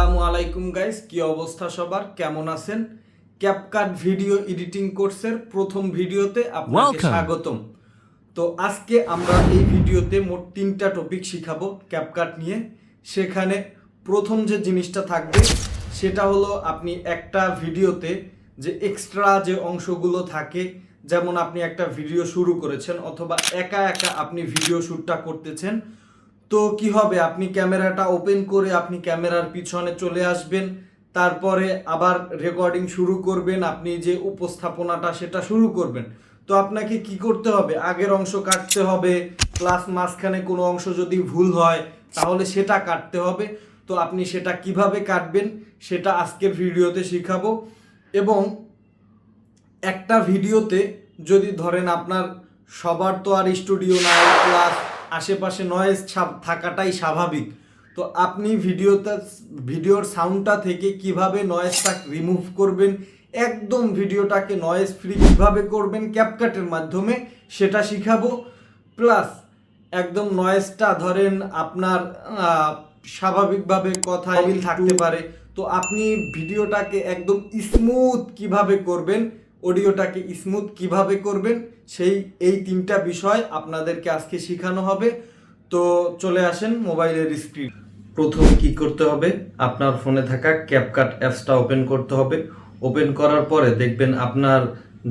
আসসালামু আলাইকুম গাইস কি অবস্থা সবার? কেমন আছেন? ক্যাপকাট ভিডিও এডিটিং কোর্সের প্রথম ভিডিওতে আপনাকে স্বাগতম। তো আজকে আমরা এই ভিডিওতে মোট তিনটা টপিক শিখাবো ক্যাপকাট নিয়ে। সেখানে প্রথম যে জিনিসটা থাকবে সেটা হলো আপনি একটা ভিডিওতে যে এক্সট্রা যে অংশগুলো থাকে যেমন আপনি একটা ভিডিও শুরু করেছেন অথবা একা একা আপনি ভিডিও শ্যুটটা করতেছেন তো কি হবে? আপনি ক্যামেরাটা ওপেন করে আপনি ক্যামেরার পিছনে চলে আসবেন, তারপরে আবার রেকর্ডিং শুরু করবেন, আপনি যে উপস্থাপনাটা সেটা শুরু করবেন। তো আপনাকে কি করতে হবে? আগের অংশ কাটতে হবে প্লাস মাঝখানে কোনো অংশ যদি ভুল হয়, তাহলে সেটা কাটতে হবে। তো আপনি সেটা কীভাবে কাটবেন, সেটা আজকের ভিডিওতে শিখাবো। এবং একটা ভিডিওতে যদি ধরেন আপনার সবার তো আর স্টুডিও নাই প্লাস আশেপাশে নয়েজ থাকাটাই স্বাভাবিক। তো আপনি ভিডিওটা ভিডিওর সাউন্ডটা থেকে কীভাবে নয়েজটা রিমুভ করবেন একদম ভিডিওটাকে নয়েজ ফ্রি কীভাবে করবেন ক্যাপকাটের মাধ্যমে সেটা শিখাবো। প্লাস একদম নয়েজটা ধরেন আপনার স্বাভাবিকভাবে কথা মিল থাকতে পারে। তো আপনি ভিডিওটাকে একদম স্মুথ কীভাবে করবেন অডিওটাকে স্মুথ কীভাবে করবেন, সেই, এই তিনটা বিষয় আপনাদেরকে আজকে শেখানো হবে। তো চলে আসেন মোবাইলের স্ক্রিন প্রথমে কি করতে হবে? আপনার ফোনে থাকা ক্যাপকাট অ্যাপসটা ওপেন করতে হবে। ওপেন করার পরে দেখবেন আপনার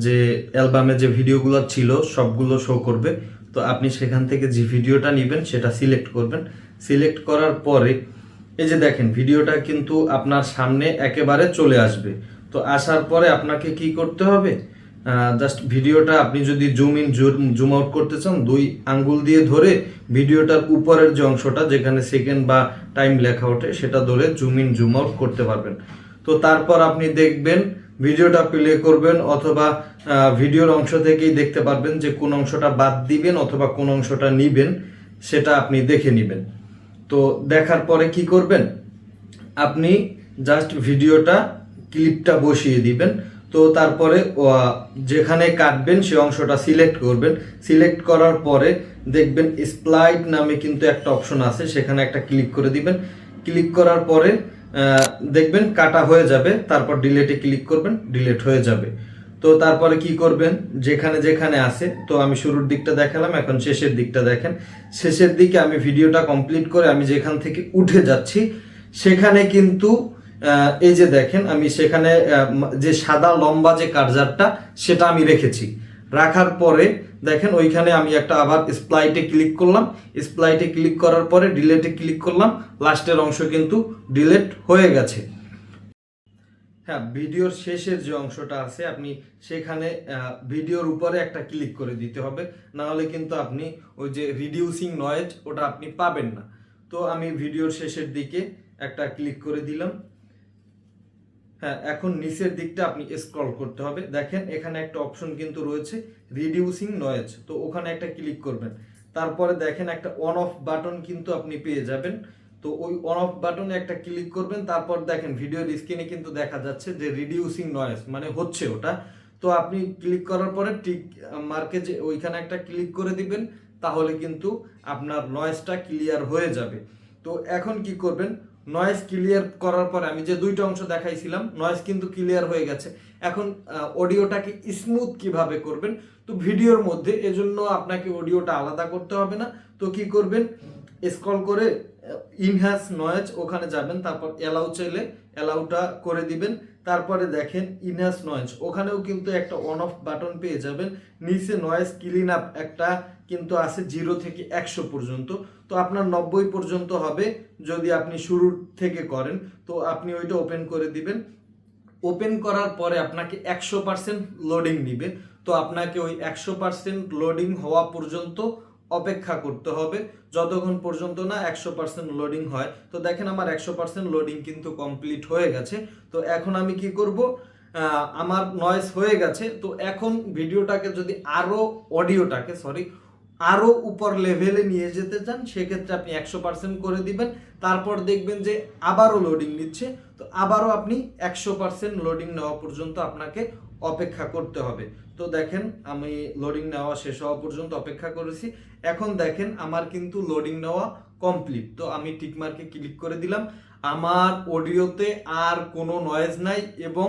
যে অ্যালবামে যে ভিডিওগুলো ছিল, সবগুলো শো করবে। তো আপনি সেখান থেকে যে ভিডিওটা নেবেন, সেটা সিলেক্ট করবেন। সিলেক্ট করার পরে, এই যে দেখেন, ভিডিওটা কিন্তু আপনার সামনে একেবারে চলে আসবে। তো আসার পরে আপনাকে কি করতে হবে? জাস্ট ভিডিওটা আপনি যদি জুম ইন জুম আউট করতে চান, দুই আঙ্গুল দিয়ে ধরে ভিডিওটার উপরের যে অংশটা, যেখানে সেকেন্ড বা টাইম লেখা ওঠে, সেটা ধরে জুম ইন জুম আউট করতে পারবেন। তো তারপর আপনি দেখবেন, ভিডিওটা প্লে করবেন অথবা ভিডিওর অংশ থেকেই দেখতে পারবেন যে কোন অংশটা বাদ দিবেন অথবা কোন অংশটা নিবেন, সেটা আপনি দেখে নেবেন। তো দেখার পরে কি করবেন? আপনি জাস্ট ভিডিওটা ক্লিপটা বসিয়ে দিবেন। তো তারপরে যেখানে কাটবেন সে অংশটা সিলেক্ট করবেন। সিলেক্ট করার পরে দেখবেন স্প্লাইট নামে কিন্তু একটা অপশন আছে, সেখানে একটা ক্লিক করে দিবেন। ক্লিক করার পরে দেখবেন কাটা হয়ে যাবে, তারপর ডিলেটে ক্লিক করবেন, ডিলেট হয়ে যাবে। তো তারপরে কি করবেন? যেখানে যেখানে আছে, তো আমি শুরুর দিকটা দেখালাম, এখন শেষের দিকটা দেখেন। শেষের দিকে আমি ভিডিওটা কমপ্লিট করে আমি যেখান থেকে উঠে যাচ্ছি, সেখানে কিন্তু এই যে দেখেন, আমি সেখানে যে সাদা লম্বা যে কার্জারটা, সেটা আমি রেখেছি। রাখার পরে দেখেন, ওইখানে আমি একটা আবার স্প্লাইটে ক্লিক করলাম। স্প্লাইটে ক্লিক করার পরে ডিলেটে ক্লিক করলাম। লাস্টের অংশ কিন্তু ডিলেট হয়ে গেছে। হ্যাঁ ভিডিওর শেষের যে অংশটা আছে, আপনি সেখানে ভিডিওর উপরে একটা ক্লিক করে দিতে হবে। না হলে কিন্তু আপনি ওই যে রিডিউসিং নয়েজ ওটা আপনি পাবেন না। তো আমি ভিডিওর শেষের দিকে একটা ক্লিক করে দিলাম। হ্যাঁ এখন নিচের দিকটা আপনি স্ক্রল করতে হবে। দেখেন, এখানে একটা অপশন কিন্তু রয়েছে রিডিউসিং নয়েজ তো ওখানে একটা ক্লিক করবেন। তারপরে দেখেন একটা অন অফ বাটন কিন্তু আপনি পেয়ে যাবেন। তো ওই অন অফ বাটনে একটা ক্লিক করবেন, তারপর দেখেন ভিডিওর স্ক্রিনে কিন্তু দেখা যাচ্ছে যে রিডিউসিং নয়েজ মানে হচ্ছে ওটা। তো আপনি ক্লিক করার পরে টিক মার্কে যে ওইখানে একটা ক্লিক করে দিবেন, তাহলে কিন্তু আপনার নয়েজটা ক্লিয়ার হয়ে যাবে। তো এখন কি করবেন? নয়েজ ক্লিয়ার করার পরে আমি যে দুইটা অংশ দেখাইছিলাম নয়েজ কিন্তু ক্লিয়ার হয়ে গেছে। এখন অডিওটাকে স্মুথ কীভাবে করবেন? তো ভিডিওর মধ্যে, এজন্য আপনাকে অডিওটা আলাদা করতে হবে না। তো কি করবেন? স্ক্রল করে ইনহ্যান্স নয়েজ ওখানে যাবেন, তারপর অ্যালাউ চাইলে অ্যালাউটা করে দিবেন, তারপরে দেখেন ইনহ্যান্স নয়েজ ওখানেও কিন্তু একটা অন অফ বাটন পেয়ে যাবেন, নিচে নয়েজ ক্লিন আপ একটা কিন্তু আছে জিরো থেকে একশো পর্যন্ত, তো আপনার নব্বই পর্যন্ত হবে যদি আপনি শুরুর থেকে করেন, তো আপনি ওইটা ওপেন করে দিবেন ওপেন করার পরে আপনাকে একশো পার্সেন্ট লোডিং নিবে, তো আপনাকে ওই একশো পার্সেন্ট লোডিং হওয়া পর্যন্ত অপেক্ষা করতে হবে। যতক্ষণ পর্যন্ত না একশো পার্সেন্ট লোডিং হয়, তো দেখেন আমার একশো পার্সেন্ট লোডিং কিন্তু কমপ্লিট হয়ে গেছে। তো এখন আমি কি করব? আমার নয়েস হয়ে গেছে। তো এখন ভিডিওটাকে যদি আরও অডিওটাকে সরি আরও উপর লেভেলে নিয়ে যেতে চান, সেক্ষেত্রে আপনি একশো পার্সেন্ট করে দিবেন। তারপর দেখবেন যে আবারও লোডিং নিচ্ছে। তো আবারও আপনি একশো পার্সেন্ট লোডিং নেওয়া পর্যন্ত আপনাকে অপেক্ষা করতে হবে। তো দেখেন, আমি লোডিং নেওয়া শেষ হওয়া পর্যন্ত অপেক্ষা করেছি। এখন দেখেন, আমার কিন্তু লোডিং নেওয়া কমপ্লিট তো আমি টিকমার্কে ক্লিক করে দিলাম। আমার অডিওতে আর কোনো নয়েজ নাই এবং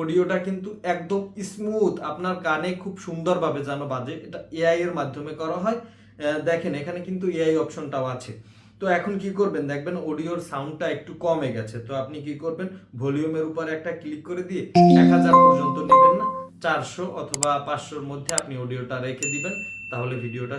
অডিওটা কিন্তু একদম স্মুথ আপনার কানে খুব সুন্দরভাবে যেন বাজে। এটা এআই এর মাধ্যমে করা হয়। দেখেন, এখানে কিন্তু এআই অপশনটাও আছে। তো এখন কি করবেন? দেখবেন অডিওর সাউন্ডটা একটু কমে গেছে। তো আপনি কি করবেন? ভলিউমের উপর একটা ক্লিক করে দিয়ে এক হাজার পর্যন্ত নেবেন না চারশো অথবা পাঁচশোর মধ্যে আপনি অডিওটা রেখে দিবেন তাহলে ভিডিওটা